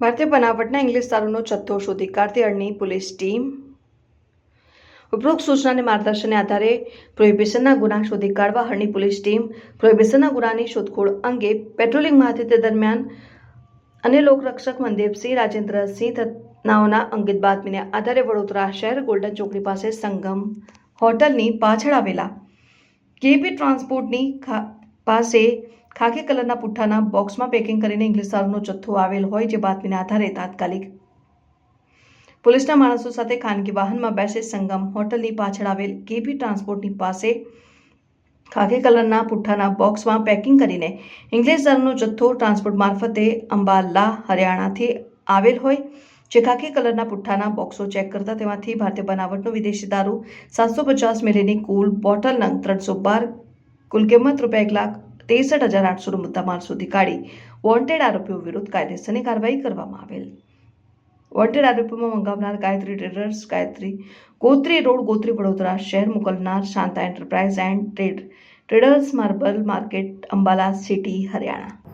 ભારતીય બનાવટના ઇંગ્લિશ દારૂનો જથ્થો શોધી કાઢતી પોલીસ ટીમ. ઉપરોક્ત સૂચના અને માર્ગદર્શનને આધારે પ્રોહિબિશનના ગુના શોધી કાઢવા હરણી પોલીસ ટીમ પ્રોહિબિશનના ગુનાની શોધખોળ અંગે પેટ્રોલિંગમાં હતી તે દરમિયાન અને લોકરક્ષક મનદેવસિંહ રાજેન્દ્રસિંહ નાઓના અંગિત બાતમીને આધારે વડોદરા શહેર ગોલ્ડન ચોકડી પાસે સંગમ હોટલની પાછળ આવેલા કેપી ટ્રાન્સપોર્ટની પાસે ખાકી કલરના પુઠ્ઠાના બોક્સમાં પેકિંગ કરીને ઇંગ્લિશ દારૂનો જથ્થો આવેલ હોય જે બાતમીના આધારે તાત્કાલિક. પોલીસના માણસો સાથે ખાનગી વાહનમાં બેસે સંગમ હોટલની પાછળ આવેલ કેપી ટ્રાન્સપોર્ટની પાસે ખાકી કલરના પુઠ્ઠાના બોક્સમાં પેકિંગ કરીને ઇંગ્લિશ દારૂનો જથ્થો ટ્રાન્સપોર્ટ મારફતે અંબાલા, હરિયાણાથી આવેલ હોય જે ખાકી કલરના પુઠ્ઠાના બોક્સો ચેક કરતા તેમાંથી ભારતીય બનાવટનો વિદેશી દારૂ સાતસો પચાસ મિલીની કુલ બોટલ ત્રણસો બાર કુલ કિંમત રૂપિયા એક લાખ ત્રેસઠ હજાર આઠસોનો મુદ્દામાલ શોધી કાઢી વોન્ટેડ આરોપીઓ વિરુદ્ધ કાયદેસરની કાર્યવાહી કરવામાં આવેલ. વોન્ટેડ આરોપીમાં મંગાવનાર ગાયત્રી ટ્રેડર્સ ગાયત્રી ગોત્રી, રોડ ગોત્રી વડોદરા શહેર મોકલનાર Shanta enterprise and trade traders marble market, Ambala city Haryana.